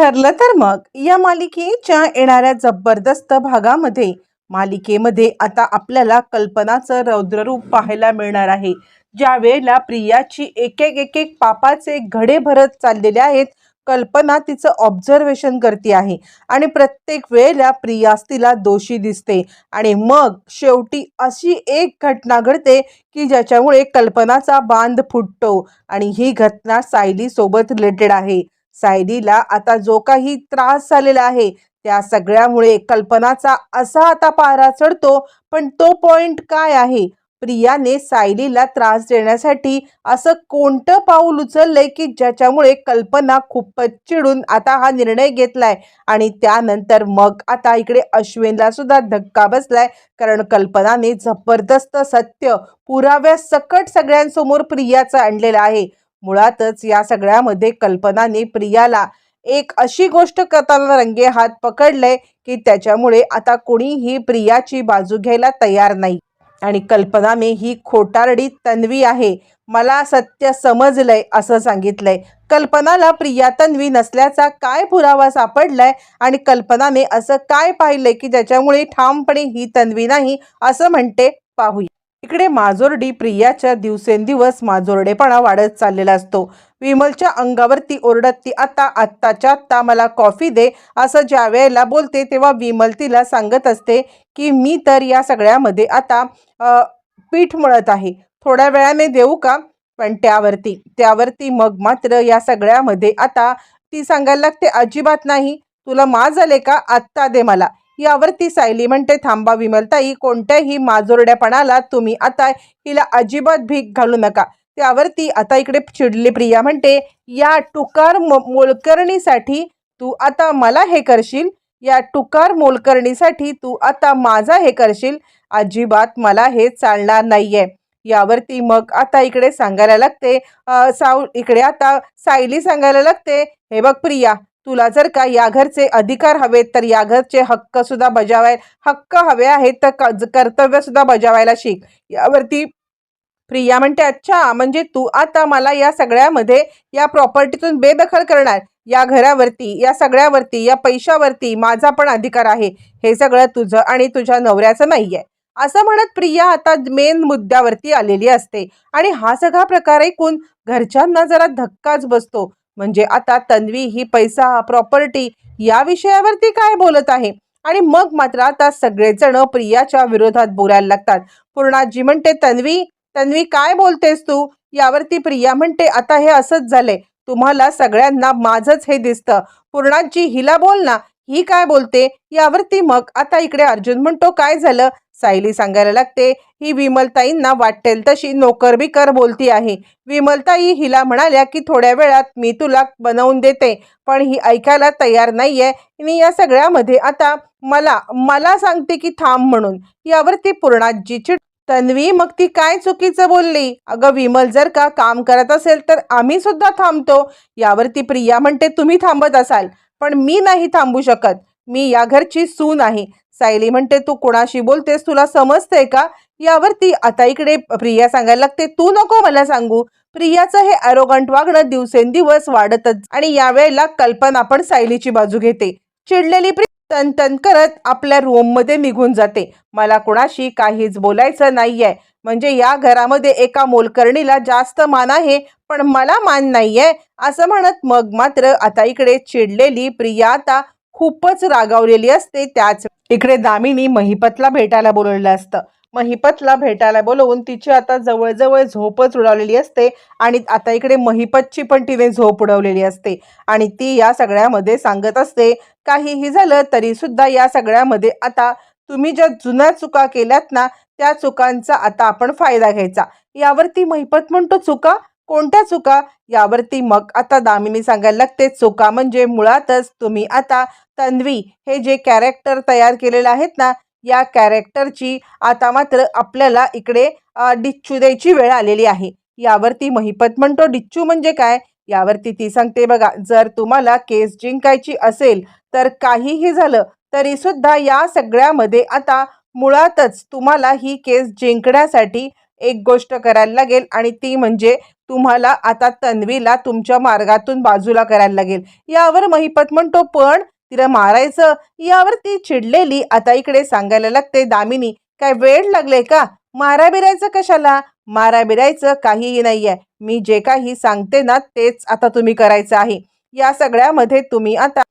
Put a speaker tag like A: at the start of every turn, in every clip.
A: ठरलं तर मग. या मालिकेच्या येणाऱ्या जबरदस्त भागामध्ये मालिकेमध्ये आता आपल्याला कल्पनाचं रौद्ररूप पाहायला मिळणार आहे. ज्या वेळेला प्रियाची एक एक एक एक पापाचे घडे भरत चाललेले आहेत कल्पना तिचं ऑब्झर्वेशन करते आहे. आणि प्रत्येक वेळेला प्रियास तिला दोषी दिसते. आणि मग शेवटी अशी एक घटना घडते की ज्याच्यामुळे कल्पनाचा बांध फुटतो. आणि ही घटना सायली सोबत रिलेटेड आहे. सायलीला आता जो काही त्रास झालेला आहे त्या सगळ्यामुळे कल्पनाचा असा आता पारा चढतो पण तो पॉइंट काय आहे? प्रियाने सायलीला त्रास देण्यासाठी असं कोणतं पाऊल उचललंय की ज्याच्यामुळे कल्पना खूपच चिडून आता हा निर्णय घेतलाय? आणि त्यानंतर मग आता इकडे अश्विनला सुद्धा धक्का बसलाय कारण कल्पनाने जबरदस्त सत्य पुराव्या सकट सगळ्यांसमोर प्रियाचं आणलेलं आहे. मुळातच या सगळ्यामध्ये कल्पनाने प्रियाला एक अशी गोष्ट करताना रंगे हात पकडले की त्याच्यामुळे आता कोणीही प्रियाची बाजू घ्यायला तयार नाही. आणि कल्पनाने ही खोटारडी तन्वी आहे. मला सत्य समजलंय असं सांगितलंय. कल्पनाला प्रिया तन्वी नसल्याचा काय पुरावा सापडलाय? आणि कल्पनाने असं काय पाहिलंय की ज्याच्यामुळे ठामपणे ही तन्वी नाही? असं म्हणते पाहूया. इकडे माजोरडी प्रियाच्या दिवसेंदिवस माजोरडेपणा वाढत चाललेला असतो. विमलच्या अंगावरती ओरडत ती आता आत्ताच्या आत्ता मला कॉफी दे असं ज्या वेळेला बोलते तेव्हा विमल तिला सांगत असते की मी तर या सगळ्यामध्ये आता पीठ मळत आहे. थोड्या वेळाने देऊ का? पण त्यावरती त्यावरती मग मात्र या सगळ्यामध्ये आता ती सांगायला लागते अजिबात नाही. तुला माज आले का? आत्ता दे मला. यावरती सायली म्हणते थांबा विमलताई कोणत्याही माजोरड्यापणाला तुम्ही आता हिला अजिबात भीक घालू नका. त्यावरती आता इकडे चिडली प्रिया म्हणते या टुकार मोलकरणीसाठी तू आता मला हे करशील? या टुकार मोलकरणीसाठी तू आता माझा हे करशील? अजिबात मला हे चालणार नाहीये. यावरती मग आता इकडे सांगायला लागते साऊ इकडे आता सायली सांगायला लागते हे बघ प्रिया तुला जर का या घरचे अधिकार हवेत तर या घरचे हक्क सुद्धा बजावाय हक्क हवे आहेत तर क- कर्तव्य सुद्धा बजावायला शिक. यावरती प्रिया म्हणते अच्छा म्हणजे तू आता मला या सगळ्यामध्ये या प्रॉपर्टीतून बेदखल करणार. या घरावरती या सगळ्यावरती या पैशावरती माझा पण अधिकार आहे. हे सगळं तुझं आणि तुझ्या नवऱ्याचं नाही आहे असं म्हणत प्रिया आता मेन मुद्द्यावरती आलेली असते. आणि हा सगळा प्रकार ऐकून घरच्यांना जरा धक्काच बसतो. म्हणजे आता तन्वी ही पैसा प्रॉपर्टी या विषयावरती काय बोलत आहे? आणि मग मात्र आता सगळेजण प्रियाच्या विरोधात बोलायला लागतात. पूर्णाजी म्हणते तन्वी तन्वी काय बोलतेस तू? यावरती प्रिया म्हणते आता हे असंच झालंय. तुम्हाला सगळ्यांना माझंच हे दिसतं. पूर्णाजी हिला बोल ना. ही काय बोलते? यावरती मग आता इकडे अर्जुन म्हणतो काय झालं? सायली सांगायला लागते ही विमलताईंना वाटेल तशी नोकर बिकर बोलती आहे. विमलताई हिला म्हणाल्या की थोड्या वेळात मी तुला बनवून देते पण ही ऐकायला तयार नाहीये. आणि या सगळ्यामध्ये आता मला मला सांगते की थांब म्हणून. यावरती पूर्णाजी चिड तन्वी मग ती काय चुकीचं बोलली? अगं विमल जर का काम करत असेल तर आम्ही सुद्धा थांबतो. यावरती प्रिया म्हणते तुम्ही थांबत असाल. पण मी नाही थांबू शकत. मी या घरची सून आहे. सायली म्हणते तू कोणाशी बोलतेस? तुला समजतंय का? यावरती आता इकडे प्रिया सांगायला लागते तू नको मला सांगू. प्रियाचं हे अरोगंट वागणं दिवसेंदिवस वाढतच आणि यावेळेला कल्पना पण सायलीची बाजू घेते. चिडलेली तन तन करत आपल्या रूममध्ये निघून जाते. मला कोणाशी काहीच बोलायचं नाही आहे म्हणजे या घरामध्ये एका मोलकर्णीला जास्त मान आहे पण मला मान नाही आहे असं म्हणत मग मात्र आता इकडे चिडलेली प्रिया आता खूपच रागावलेली असते. त्याच इकडे दामिनी महिपतला भेटायला बोलवलं असतं. महिपतला भेटायला बोलवून तिची आता जवळजवळ झोपच उडवलेली असते आणि आता इकडे महिपतची पण तिने झोप उडवलेली असते. आणि ती या सगळ्यामध्ये सांगत असते काहीही झालं तरी सुद्धा या सगळ्यामध्ये आता तुम्ही ज्या जुन्या चुका केल्यात ना त्या चुकांचा आता आपण फायदा घ्यायचा. यावरती महिपत म्हणतो चुका? कोणत्या चुका? यावरती मग आता दामिनी सांगायला लागते चुका म्हणजे मुळातच तुम्ही आता तन्वी हे जे कॅरेक्टर तयार केलेलं आहेत ना या कॅरेक्टरची आता मात्र आपल्याला इकडे डिच्चू द्यायची वेळ आलेली आहे. यावरती महिपत म्हणतो डिच्चू म्हणजे काय? यावरती ती सांगते बघा जर तुम्हाला केस जिंकायची असेल तर काहीही झालं तरी सुद्धा या सगळ्यामध्ये आता मुळातच तुम्हाला ही केस जिंकण्यासाठी एक गोष्ट करायला लागेल आणि ती म्हणजे तुम्हाला आता तन्वीला तुमच्या मार्गातून बाजूला करायला लागेल. यावर महिपत म्हणतो पण तिला मारायचं? यावर ती चिडलेली. आता इकडे सांगायला लागते दामिनी काय वेळ लागले का? मारा बिरायचं कशाला? मारा बिरायचं काहीही नाहीये. मी जे काही सांगते ना तेच आता तुम्ही करायचं आहे. या सगळ्यामध्ये तुम्ही आता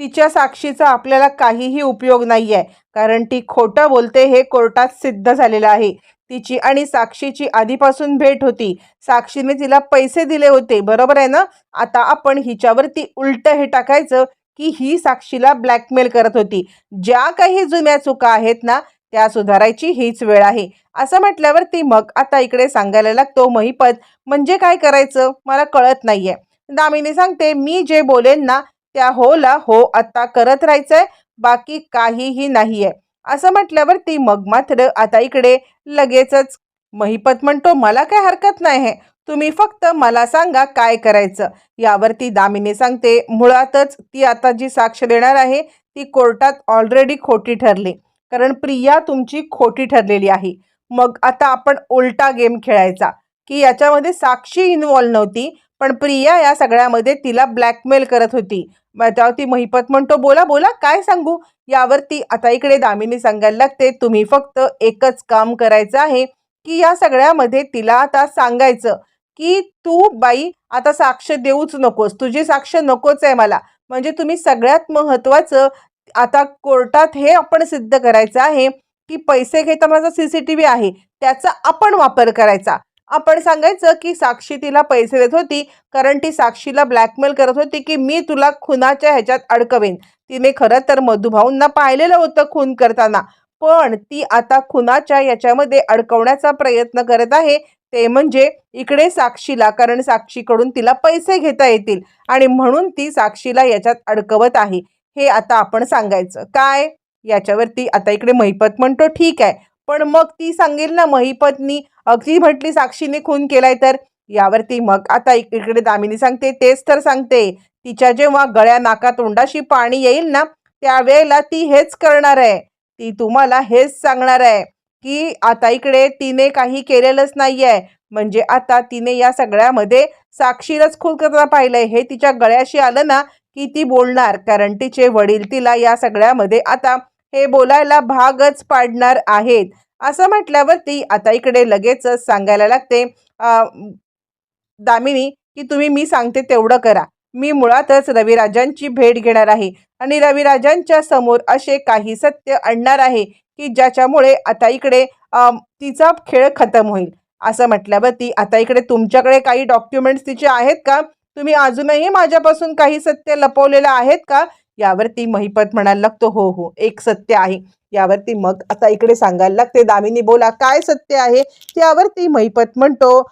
A: तिच्या साक्षीचा आपल्याला काहीही उपयोग नाही आहे कारण ती खोटं बोलते हे कोर्टात सिद्ध झालेलं आहे. तिची आणि साक्षीची आधीपासून भेट होती. साक्षीने तिला पैसे दिले होते. बरोबर आहे ना? आता आपण हिच्यावरती उलट हे टाकायचं की ही साक्षीला ब्लॅकमेल करत होती. ज्या काही जुन्या चुका आहेत ना त्या सुधारायची हीच वेळ आहे. असं म्हटल्यावर ती मग आता इकडे सांगायला लागतो महिपत म्हणजे काय करायचं? मला कळत नाहीये. दामिनी सांगते मी जे बोलेन ना त्या होला हो आता करत राहायचंय बाकी काहीही नाहीये. असं म्हटल्यावर ती मग मात्र आता इकडे लगेचच महिपत म्हणतो मला काय हरकत नाही आहे. तुम्ही फक्त मला सांगा काय करायचं? यावरती दामिनी सांगते मुळातच ती आता जी साक्ष देणार आहे ती कोर्टात ऑलरेडी खोटी ठरली. कारण प्रिया तुमची खोटी ठरलेली आहे. मग आता आपण उलटा गेम खेळायचा. की याच्यामध्ये साक्षी इन्वॉल्व नव्हती पण प्रिया या सगळ्यामध्ये तिला ब्लॅकमेल करत होती. त्यावर ती महिपत म्हणतो बोला बोला काय सांगू? यावरती आता इकडे दामिनी सांगायला लागते तुम्ही फक्त एकच काम करायचं आहे की या सगळ्यामध्ये तिला आता सांगायचं. की तू बाई आता साक्ष देऊच नकोस. तुझी साक्ष नकोच आहे मला. म्हणजे तुम्ही सगळ्यात महत्त्वाचं आता कोर्टात हे आपण सिद्ध करायचं आहे की पैसे घेता माझा सी सी टी व्ही आहे. त्याचा आपण वापर करायचा. आपण सांगायचं की साक्षी तिला पैसे देत होती कारण ती साक्षीला ब्लॅकमेल करत होती की मी तुला खुनाच्या ह्याच्यात अडकवेन. तिने खरं तर मधुभाऊंना पाहिलेलं होतं खून करताना. पण ती आता खुनाच्या याच्यामध्ये अडकवण्याचा प्रयत्न करत आहे. ते म्हणजे इकडे साक्षीला कारण साक्षीकडून तिला पैसे घेता येतील आणि म्हणून ती साक्षीला याच्यात अडकवत आहे. हे आता आपण सांगायचं. काय? याच्यावरती आता इकडे महिपत म्हणतो ठीक आहे. पण मग ती सांगेल ना महिपतनी अगदी म्हटली साक्षीने खून केलाय तर? यावरती मग आता इक- इकडे दामिनी सांगते तेच तर सांगते. तिच्या जेव्हा गळ्या नाका तोंडाशी पाणी येईल ना त्यावेळेला ती हेच करणार आहे. ती तुम्हाला हेच सांगणार आहे. की आता इकडे तिने काही केलेलंच नाही आहे म्हणजे आता तिने या सगळ्यामध्ये साक्षीलाच खून करताना पाहिलंय. हे तिच्या गळ्याशी आलं ना की ती बोलणार. कारण तिचे वडील तिला या सगळ्यामध्ये आता हे बोलायला भागच पाडणार आहेत. असं म्हटल्यावरती आता इकडे लगेचच सांगायला लागते दामिनी की तुम्ही मी सांगते तेवढं करा. मी मुळातच रविराजांची भेट घेणार आहे. आणि रविराजांच्या समोर असे काही सत्य आणणार आहे की ज्याच्यामुळे आता इकडे तिचा खेळ खतम होईल. असं म्हटल्यावरती आता इकडे तुमच्याकडे काही डॉक्युमेंट्स तिचे आहेत का? तुम्ही अजूनही माझ्यापासून काही सत्य लपवलेलं आहेत का? यावरती महिपत म्हणायला लागतो हो हो एक सत्य आहे. यावरती मग आता इकडे सांगायला लागते दामिनी बोला काय सत्य आहे? त्यावरती महिपत म्हणतो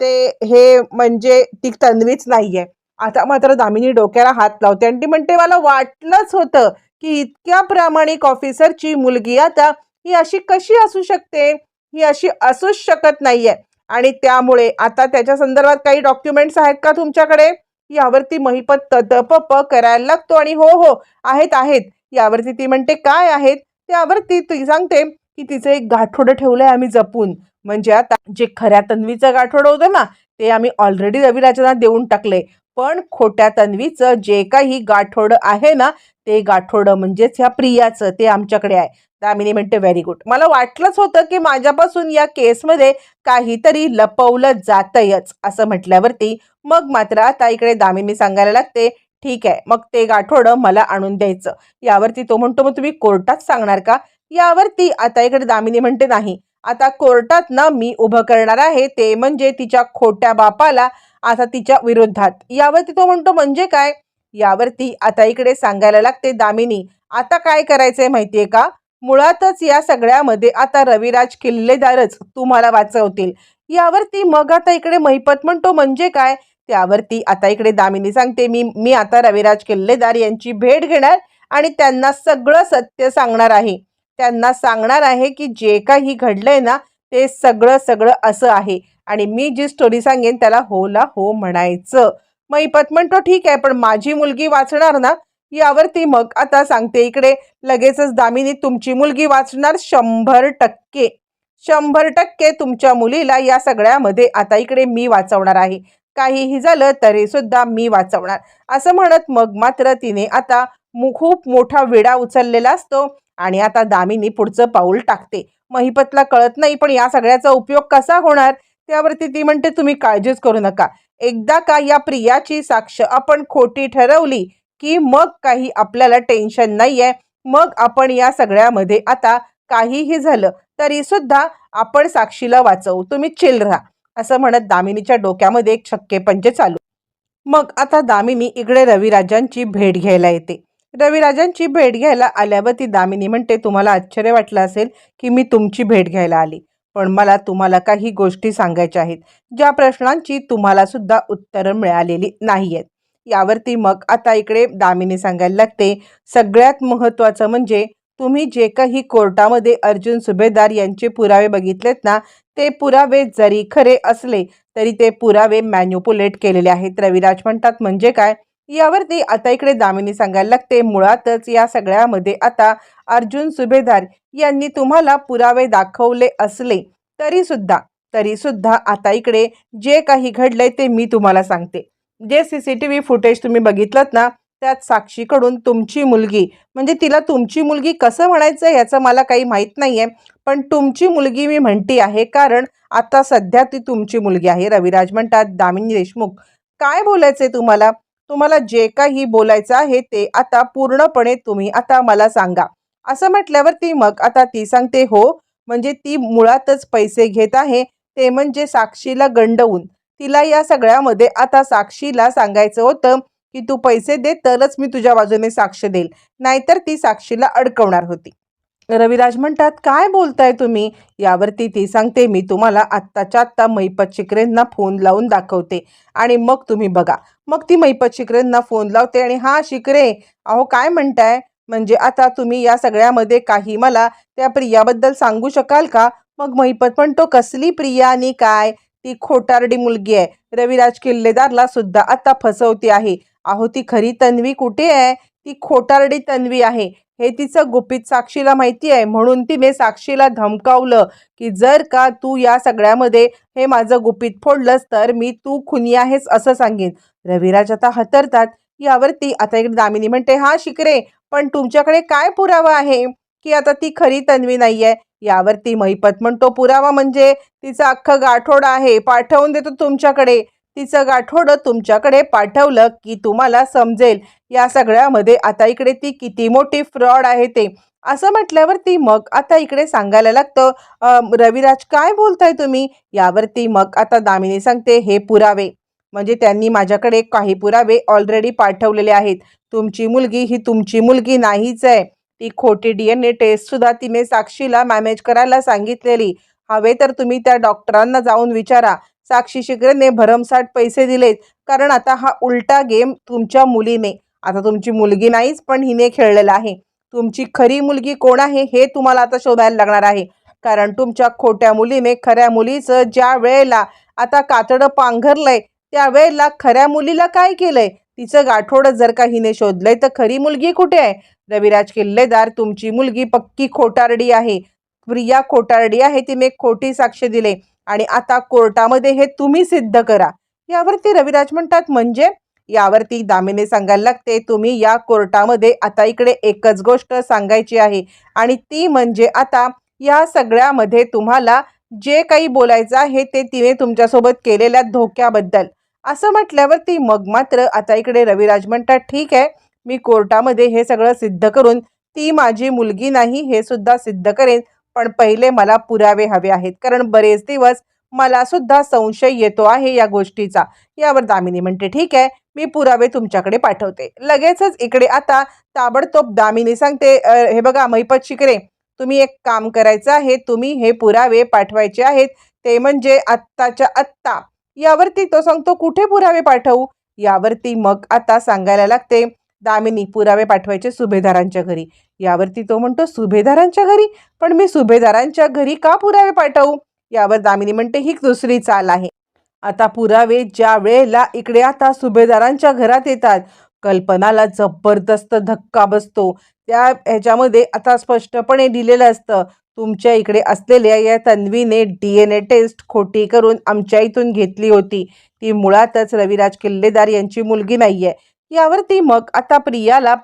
A: ते हे म्हणजे ती तन्वीच नाहीये. आता मात्र दामिनी डोक्याला हात लावते आणि ती म्हणते मला वाटलंच होतं की इतक्या प्रामाणिक ऑफिसरची मुलगी आता ही अशी कशी असू शकते? ही अशी असूच शकत नाहीये. आणि त्यामुळे आता त्याच्या संदर्भात काही डॉक्युमेंट्स आहेत का तुमच्याकडे? यावरती महिपत तदपप करायला लागतो आणि हो हो आहेत आहेत. यावरती ती म्हणते काय आहेत? त्यावरती ती सांगते की तिचं एक गाठोडं ठेवलंय आम्ही जपून. म्हणजे आता जे खऱ्या तन्वीचं गाठोडं होतं ना ते आम्ही ऑलरेडी रविराजांना देऊन टाकले पण खोट्या तन्वीचं जे काही गाठोडं आहे ना ते गाठोडं म्हणजेच ह्या प्रियाचं ते आमच्याकडे आहे. दामिनी म्हणते व्हेरी गुड मला वाटलंच होतं की माझ्यापासून या केसमध्ये काहीतरी लपवलं जातंयच असं म्हटल्यावरती मग मात्र आता इकडे दामिनी सांगायला लागते ठीक आहे मग ते गाठोडं मला आणून द्यायचं. यावरती तो म्हणतो मग तुम्ही कोर्टात सांगणार का? यावरती आता इकडे दामिनी म्हणते नाही आता कोर्टात ना मी उभं करणार आहे ते म्हणजे तिच्या खोट्या बापाला आता तिच्या विरोधात. यावरती तो म्हणतो म्हणजे काय? यावरती आता इकडे सांगायला लागते दामिनी. आता काय करायचंय माहितीये का? मुळातच या सगळ्यामध्ये आता रविराज किल्लेदारच तुम्हाला वाचवतील. यावरती मग आता इकडे महिपत म्हणतो म्हणजे काय? त्यावरती आता इकडे दामिनी सांगते मी मी आता रविराज किल्लेदार यांची भेट घेणार आणि त्यांना सगळं सत्य सांगणार आहे. त्यांना सांगणार आहे की जे काही घडलंय ना ते सगळं सगळं असं आहे आणि मी जी स्टोरी सांगेन त्याला हो ला हो म्हणायचं. महिपत म्हणतो ठीक आहे पण माझी मुलगी वाचणार ना यावरती मग आता सांगते इकडे. लगेचच दामिनी तुमची मुलगी वाचणार शंभर टक्के. शंभर टक्के तुमच्या मुलीला या सगळ्यामध्ये आता इकडे मी वाचवणार आहे. काहीही झालं तरी सुद्धा मी वाचवणार. असं म्हणत मग मात्र तिने आता खूप मोठा विडा उचललेला असतो आणि आता दामिनी पुढचं पाऊल टाकते. महिपतला कळत नाही पण या सगळ्याचा उपयोग कसा होणार? त्यावरती ती म्हणते तुम्ही काळजीच करू नका. एकदा का या प्रियाची साक्ष आपण खोटी ठरवली की मग काही आपल्याला टेन्शन नाही आहे मग आपण या सगळ्यामध्ये आता काहीही झालं तरी सुद्धा आपण साक्षीला वाचवू. तुम्ही चिल राहा. असं म्हणत दामिनीच्या डोक्यामध्ये एक छक्के पंचे चालू. मग आता दामिनी इकडे रविराजांची भेट घ्यायला येते. रविराजांची भेट घ्यायला आल्यावर ती दामिनी म्हणते तुम्हाला आश्चर्य वाटलं असेल की मी तुमची भेट घ्यायला आली. पण मला तुम्हाला काही गोष्टी सांगायच्या आहेत. ज्या प्रश्नांची तुम्हाला सुद्धा उत्तरं मिळालेली नाही आहेत यावरती मग आता इकडे दामिनी सांगायला लागते. सगळ्यात महत्त्वाचं म्हणजे तुम्ही जे काही कोर्टामध्ये अर्जुन सुभेदार यांचे पुरावे बघितलेत ना ते पुरावे जरी खरे असले तरी ते पुरावे मॅन्युपुलेट केलेले आहेत. रविराज म्हणतात म्हणजे काय? यावरती आता इकडे दामिनी सांगायला लागते. मुळातच या सगळ्यामध्ये आता अर्जुन सुभेदार यांनी तुम्हाला पुरावे दाखवले असले तरी सुद्धा तरी सुद्धा आता इकडे जे काही घडलंय ते मी तुम्हाला सांगते. जे C C T V footage तुम्ही बघितलं ना त्यात साक्षीकडून तुमची मुलगी म्हणजे तिला तुमची मुलगी कसं म्हणायचं याचं मला काही माहीत नाही आहे पण तुमची मुलगी मी म्हणती आहे कारण आता सध्या ती तुमची मुलगी आहे. रविराज म्हणतात दामिनी देशमुख काय बोलायचं आहे तुम्हाला? तुम्हाला जे काही बोलायचं आहे ते आता पूर्णपणे तुम्ही आता मला सांगा. असं म्हटल्यावर ती मग आता ती सांगते हो म्हणजे ती मुळातच पैसे घेत आहे ते म्हणजे साक्षीला गंडवून. तिला या सगळ्यामध्ये आता साक्षीला सांगायचं होतं की तू पैसे दे तरच मी तुझ्या बाजूने साक्ष देईल. नाहीतर ती साक्षीला अडकवणार होती. रविराज म्हणतात काय बोलताय तुम्ही? यावरती ती सांगते मी तुम्हाला आत्ताच्या आत्ता मैपत शिकरेंना फोन लावून दाखवते आणि मग तुम्ही बघा. मग ती मैपत शिकरेंना फोन लावते आणि हा शिकरे अहो काय म्हणताय? म्हणजे आता तुम्ही या सगळ्यामध्ये काही मला त्या प्रियाबद्दल सांगू शकाल का? मग महिपत म्हणतो कसली प्रिया आणि काय? ती खोटारडी मुलगी आहे. रविराज किल्लेदारला सुद्धा आता फसवते आहे. अहो ती खरी तन्वी कुठे आहे? ती खोटारडी तन्वी आहे. हे तिचं गुपित साक्षीला माहिती आहे. म्हणून तिने साक्षीला धमकावलं की जर का तू या सगळ्यामध्ये हे माझं गुपित फोडलंस तर मी तू खुनी आहेस असं सांगेन. रविराज आता हतरतात यावरती आता इकडे दामिनी म्हणते हा शिकरे पण तुमच्याकडे काय पुरावा आहे? की आता ती खरी तन्वी नाही आहे यावरती महिपत म्हणतो पुरावा म्हणजे तिचं अख्खं गाठोड आहे पाठवून देतो तुमच्याकडे. तिचं गाठोडं तुमच्याकडे पाठवलं की तुम्हाला समजेल. या सगळ्यामध्ये आता इकडे ती किती मोठी फ्रॉड आहे ते. असं म्हटल्यावर ती मग आता इकडे सांगायला लागतं रविराज काय बोलताय तुम्ही? यावरती मग आता दामिनी सांगते हे पुरावे. म्हणजे त्यांनी माझ्याकडे काही पुरावे ऑलरेडी पाठवलेले आहेत. तुमची मुलगी ही तुमची मुलगी नाहीच आहे. ती खोटी डी एन ए टेस्टसुद्धा तिने साक्षीला मॅनेज करायला सांगितलेली. हवे तर तुम्ही त्या डॉक्टरांना जाऊन विचारा. साक्षी शिकरेने भरमसाठ पैसे दिलेत. कारण आता हा उलटा गेम तुमच्या मुलीने. आता तुमची मुलगी नाहीच पण हिने खेळलेलं आहे. तुमची खरी मुलगी कोण आहे हे तुम्हाला आता शोधायला लागणार आहे. कारण तुमच्या खोट्या मुलीने खऱ्या मुलीचं ज्या वेळेला आता कातडं पांघरलंय त्यावेळेला खऱ्या मुलीला काय केलंय? तिचं गाठोडं जर का हिने शोधलंय तर खरी मुलगी कुठे आहे? रविराज किल्लेदार तुमची मुलगी पक्की खोटारडी आहे. प्रिया खोटारडी आहे तिने खोटी साक्ष दिले. आणि आता कोर्टामध्ये हे तुम्ही सिद्ध करा. यावरती रविराज म्हणतात म्हणजे यावरती दामिने सांगायला लागते तुम्ही या कोर्टामध्ये आता इकडे एकच गोष्ट सांगायची आहे आणि ती म्हणजे आता या सगळ्यामध्ये तुम्हाला जे काही बोलायचं आहे ते तिने तुमच्यासोबत केलेल्या धोक्याबद्दल. असं म्हटल्यावर ती मग मात्र आता इकडे रविराज म्हणतात ठीक आहे मी कोर्टामध्ये हे सगळं सिद्ध करून ती माझी मुलगी नाही हे सुद्धा सिद्ध करेन पण पहिले मला पुरावे हवे आहेत कारण बरेच दिवस मला सुद्धा संशय येतो आहे या गोष्टीचा. यावर दामिनी म्हणते ठीक आहे मी पुरावे तुमच्याकडे पाठवते. लगेचच इकडे आता ताबडतोब दामिनी सांगते हे बघा मैपत शिकरे तुम्ही एक काम करायचं आहे तुम्ही हे पुरावे पाठवायचे आहेत. ते म्हणजे आत्ताच्या आत्ता. यावरती तो सांगतो कुठे पुरावे पाठवू? यावरती मग आता सांगायला लागते दामिनी पुरावे पाठवायचे सुभेदारांच्या घरी. यावरती तो म्हणतो सुभेदारांच्या घरी? पण मी सुभेदारांच्या घरी का पुरावे पाठवू? यावर दामिनी म्हणते ही दुसरी चाल आहे. आता पुरावे ज्या वेळेला इकडे आता सुभेदारांच्या घरात येतात कल्पनाला जबरदस्त धक्का बसतो. त्या ह्याच्यामध्ये आता स्पष्टपणे दिलेलं असतं तुमच्या इकडे असलेल्या या तन्वीने डी एन ए टेस्ट खोटी करून आमच्या इथून घेतली होती. ती मुळातच रविराज किल्लेदार यांची मुलगी नाही आहे यावरती मग आता प्रियाला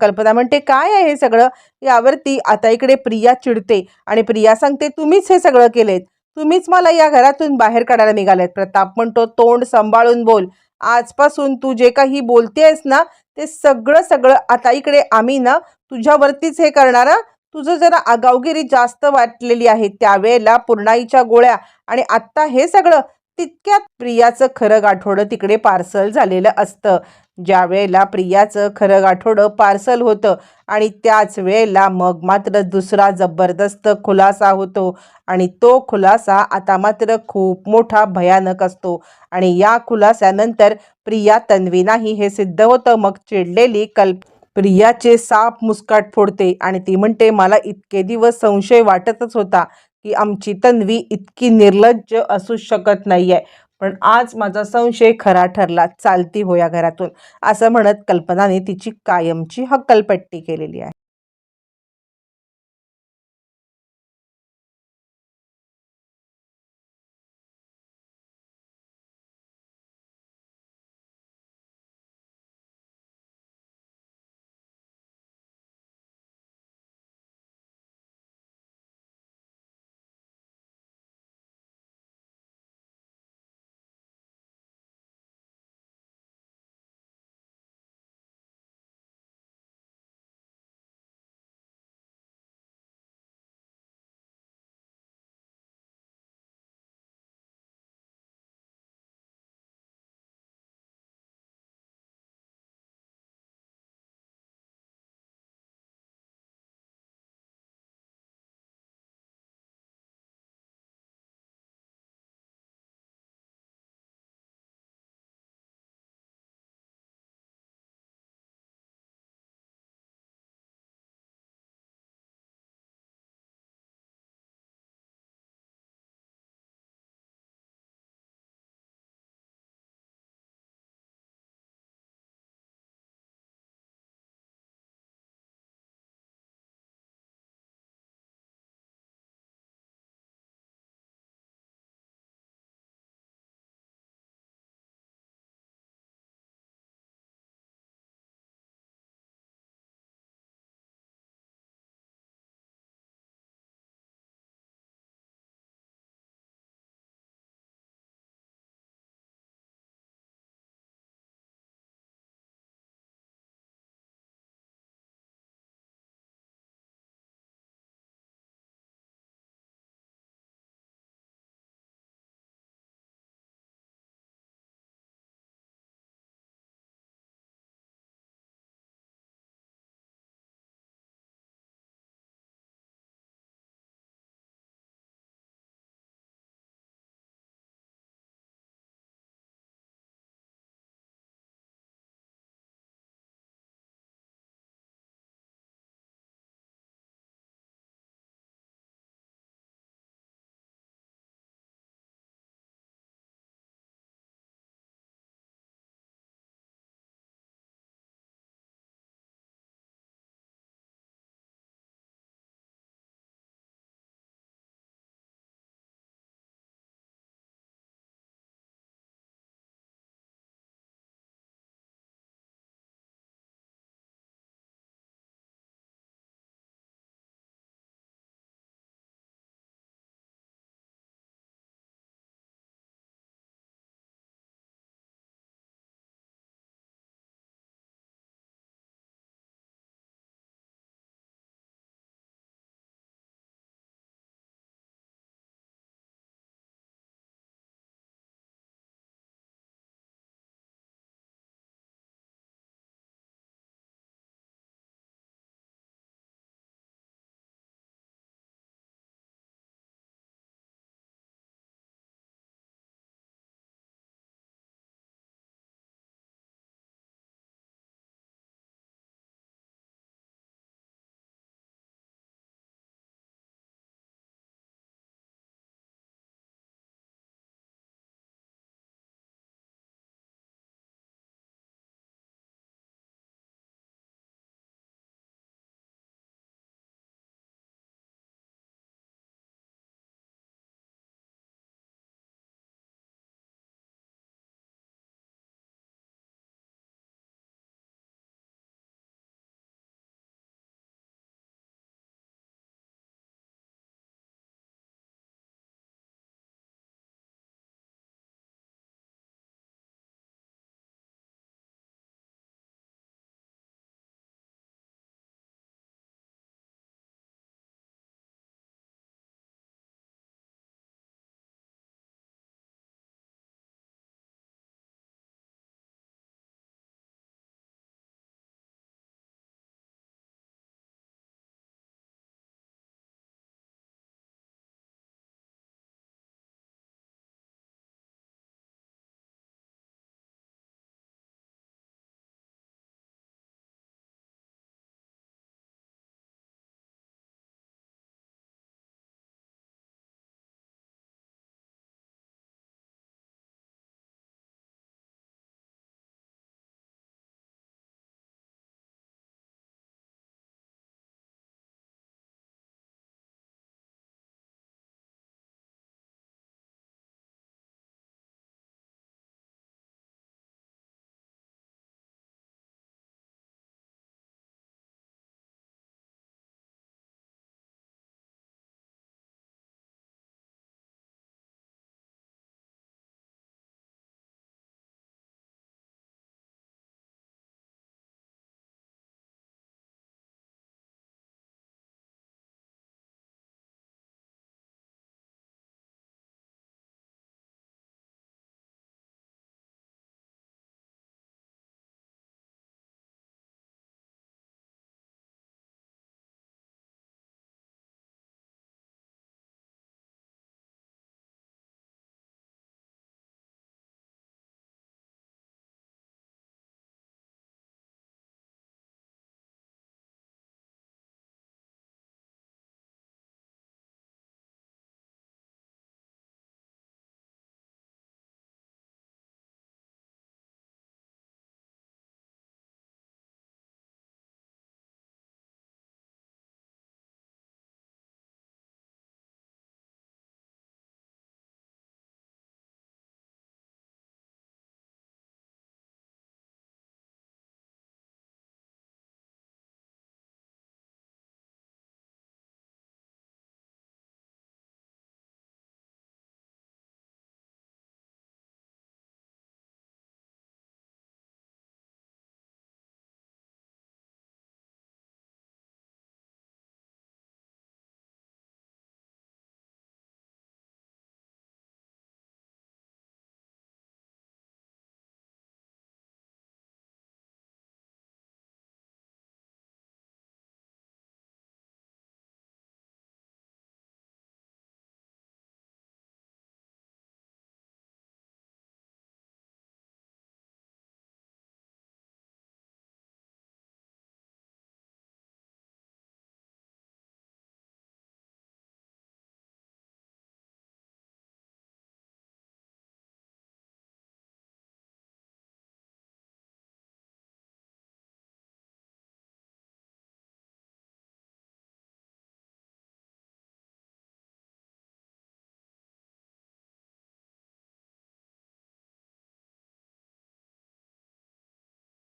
A: कल्पना म्हणते काय आहे हे सगळं? यावरती आता इकडे प्रिया चिडते आणि प्रिया सांगते तुम्हीच हे सगळं केलेत. तुम्हीच मला या घरातून बाहेर काढायला निघालेत प्रताप. म्हणतो तोंड सांभाळून बोल. आजपासून तू जे काही बोलतेस ना ते सगळं सगळं आता इकडे आम्ही ना तुझ्यावरतीच हे करणार तुझं जरा आगावगिरी जास्त वाटलेली आहे त्यावेळेला पुरणाईच्या गोळ्या. आणि आत्ता हे सगळं तितक्यात प्रियाचं खरं गाठोडं तिकडे पार्सल झालेलं असतं. ज्या वेळेला प्रियाचं खरं गाठोडं पार्सल होतं आणि त्याच वेळेला मग मात्र दुसरा जबरदस्त खुलासा होतो. आणि तो खुलासा आता मात्र खूप मोठा भयानक असतो. आणि या खुलासानंतर प्रिया तन्वी नाही हे सिद्ध होतं. मग चिडलेली कल्प प्रियाचे साप मुस्काट फोडते आणि ती म्हणते मला इतके दिवस संशय वाटतच होता की आमची तन्वी इतकी निर्लज्ज असू शकत नाही आहे पण आज माझा संशय खरा ठरला चालती हो या घरातून. असं म्हणत कल्पनाने तिची कायमची हक्कलपट्टी केलेली आहे.